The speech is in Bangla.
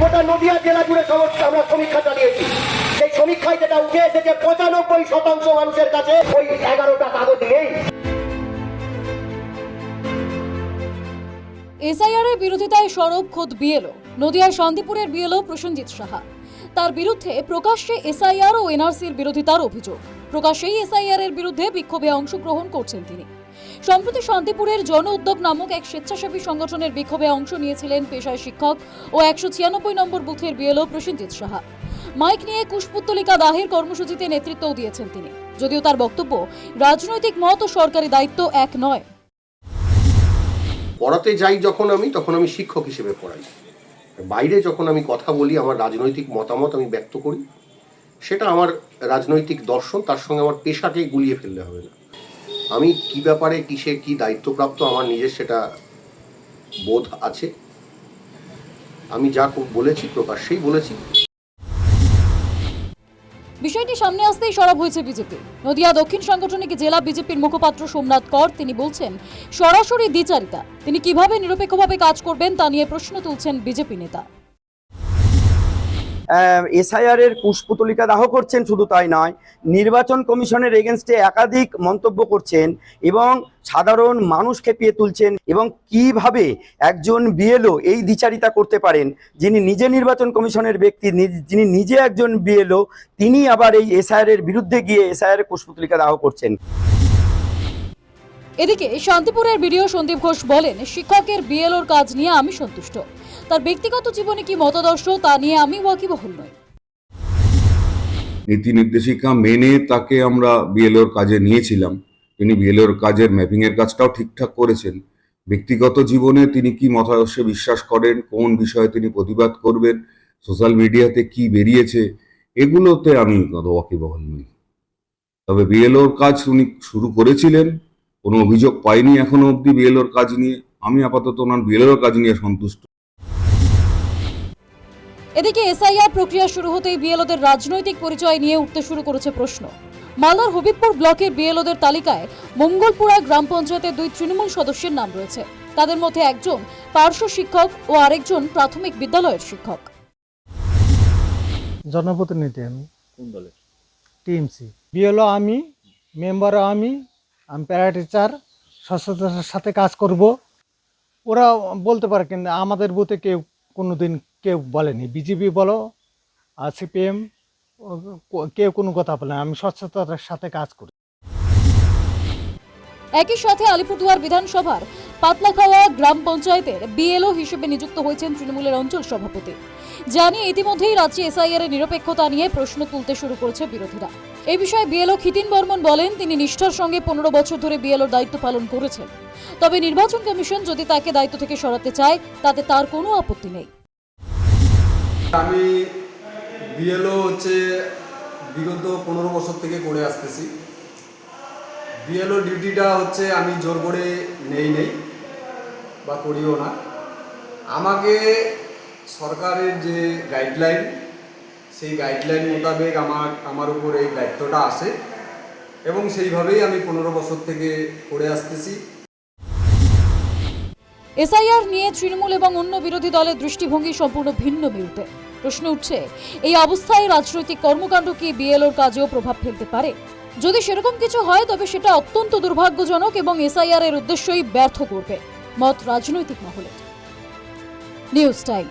গোটা নদিয়া জেলা জুড়ে সমস্ত আমরা সমীক্ষা চালিয়েছি সেই সমীক্ষায় যেটা উঠে এসেছে পঁচানব্বই শতাংশ মানুষের কাছে ওই এগারোটা কাগজ নেই। এসআইআর এর বিরোধিতায় সরব খোদ বিএলও। নদিয়ার শান্তিপুরের বিএলও প্রসেনজিৎ সাহা। তার বিরুদ্ধে প্রকাশ্যে এসআইআর ও এনআরসির বিরোধিতার অভিযোগ। প্রকাশ্যেই এসআইআর এর বিরুদ্ধে বিক্ষোভে অংশগ্রহণ করছেন তিনি। সম্প্রতি শান্তিপুরের জন উদ্যোগ নামক এক স্বেচ্ছাসেবী সংগঠনের বিক্ষোভে অংশ নিয়েছিলেন পেশায় শিক্ষক ও একশো ছিয়ানব্বই নম্বর বুথের বিএলও প্রসেনজিৎ সাহা। মাইক নিয়ে কুশপুত্তলিকা দাহের কর্মসূচিতে নেতৃত্বও দিয়েছেন তিনি। যদিও তার বক্তব্য, রাজনৈতিক মত ও সরকারি দায়িত্ব এক নয়। পড়াতে যাই যখন আমি, তখন আমি শিক্ষক হিসেবে পড়াই। বাইরে যখন আমি কথা বলি, আমার রাজনৈতিক মতামত আমি ব্যক্ত করি। সেটা আমার রাজনৈতিক দর্শন, তার সঙ্গে আমার পেশাকে গুলিয়ে ফেললে হবে না। আমি কি ব্যাপারে, কিসে কি দায়িত্বপ্রাপ্ত আমার নিজের সেটা বোধ আছে। আমি যা বলেছি, প্রকাশ্যেই বলেছি। বিষয়টি সামনে আসতেই সরব হয়েছে বিজেপি। নদিয়া দক্ষিণ সাংগঠনিক জেলা বিজেপির মুখপাত্র সোমনাথ কর, তিনি বলছেন, সরাসরি দ্বিচারিতা, তিনি কীভাবে নিরপেক্ষভাবে কাজ করবেন তা নিয়ে প্রশ্ন তুলছেন বিজেপি নেতা। এসআইআর এর কুশপুতলিকা দাহ করছেন, শুধু তাই নয়, নির্বাচন কমিশনের এগেনস্টে একাধিক মন্তব্য করছেন এবং সাধারণ মানুষ খেপিয়ে তুলছেন এবং কীভাবে একজন বিএলও এই দ্বিচারিতা করতে পারেন? যিনি নিজে নির্বাচন কমিশনের ব্যক্তি যিনি নিজে একজন বিএলও, তিনি আবার এই এসআইআর এর বিরুদ্ধে গিয়ে এসআইআর এর কুশপুতলিকা দাহ করছেন। এদিকে শান্তিপুরের বিডিও সন্দীপ ঘোষ বলেন, শিক্ষকের বিএলওর কাজ নিয়ে আমি সন্তুষ্ট। তার ব্যক্তিগত জীবনে কি মতাদর্শ তা নিয়ে আমি ওয়াকিবহুল নই। নীতি নির্দেশিকা মেনে তাকে আমরা বিএলওর কাজে নিয়েছিলাম। তিনি বিএলওর কাজের ম্যাপিংয়ের কাজটাও ঠিকঠাক করেছেন। ব্যক্তিগত জীবনে তিনি কি মতাদর্শে বিশ্বাস করেন, কোন বিষয়ে তিনি প্রতিবাদ করবেন, সোশ্যাল মিডিয়াতে কি বেরিয়েছে, এগুলোতে আমি ওয়াকিবহল নই। তবে বিএলওর কাজ উনি শুরু করেছিলেন, কোনো অভিযোগ পাইনি এখনও অবধি বিএলওর কাজ নিয়ে। আমি আপাতত ওনার বিএলওর কাজ নিয়ে সন্তুষ্ট। এদিকে এসআইআর প্রক্রিয়া শুরু হতেই বিএলওদের রাজনৈতিক পরিচয় নিয়ে উঠতে শুরু করেছে প্রশ্ন। মালদার হবিবপুর ব্লকের বিএলওদের তালিকায় মঙ্গলপুরা গ্রাম পঞ্চায়েতের দুই তৃণমূল সদস্যের নাম রয়েছে। তাদের মধ্যে একজন পার্শ্ব শিক্ষক ও আরেকজন প্রাথমিক বিদ্যালয়ের শিক্ষক। জনপ্রতিনিধি আমি। কোন দলের? টিএমসি। বিএলও আমি মেম্বারও আমি আমি প্যারা টিচার স্বচ্ছতার সাথে কাজ করব। ওরা বলতে পারে কিন্তু আমাদের বুথে কেউ কোনো দিন কেউ বলেনি? বিজেপি বলো, আর সিপিএম কেউ কোনো কথা বলে। আমি স্বচ্ছতার সাথে কাজ করি। একই সাথে আলিপুরদুয়ার বিধানসভার পাতলাখাওয়া গ্রাম পঞ্চায়েতের বিএলও হিসেবে নিযুক্ত হয়েছেন তৃণমূলের অঞ্চল সভাপতি। জানিয়ে ইতিমধ্যেই রাজ্যে এসআইআর এর নিরপেক্ষতা নিয়ে প্রশ্ন তুলতে শুরু করেছে বিরোধীরা। এই বিষয়ে বিএলও খিতিন বর্মন বলেন, তিনি নিষ্ঠার সঙ্গে পনেরো বছর ধরে বিএলওর দায়িত্ব পালন করেছেন। তবে নির্বাচন কমিশন যদি তাকে দায়িত্ব থেকে সরাতে চায়, তাতে তার কোনো আপত্তি নেই। আমি বিএলও হচ্ছে বিগত পনেরো বছর থেকে করে আসতেছি। বিএলও ডিউটিটা হচ্ছে আমি জোর করে নেই নেই বা করিও না। আমাকে সরকারের যে গাইডলাইন সেই গাইডলাইন মোতাবেক আমার আমার উপর এই দায়িত্বটা আসে এবং সেইভাবেই আমি পনেরো বছর থেকে করে আসতেছি। এসআইআর নিয়ে তৃণমূল এবং অন্য বিরোধী দলের দৃষ্টিভঙ্গি সম্পূর্ণ ভিন্ন বিরুদ্ধে। প্রশ্ন উঠছে, এই অবস্থায় রাজনৈতিক কর্মকাণ্ড কি বিএলওর কাজেও প্রভাব ফেলতে পারে? যদি সেরকম কিছু হয়, তবে সেটা অত্যন্ত দুর্ভাগ্যজনক এবং এসআইআর এর উদ্দেশ্যই ব্যর্থ করবে মত রাজনৈতিক মহলে নিউজ টাইম।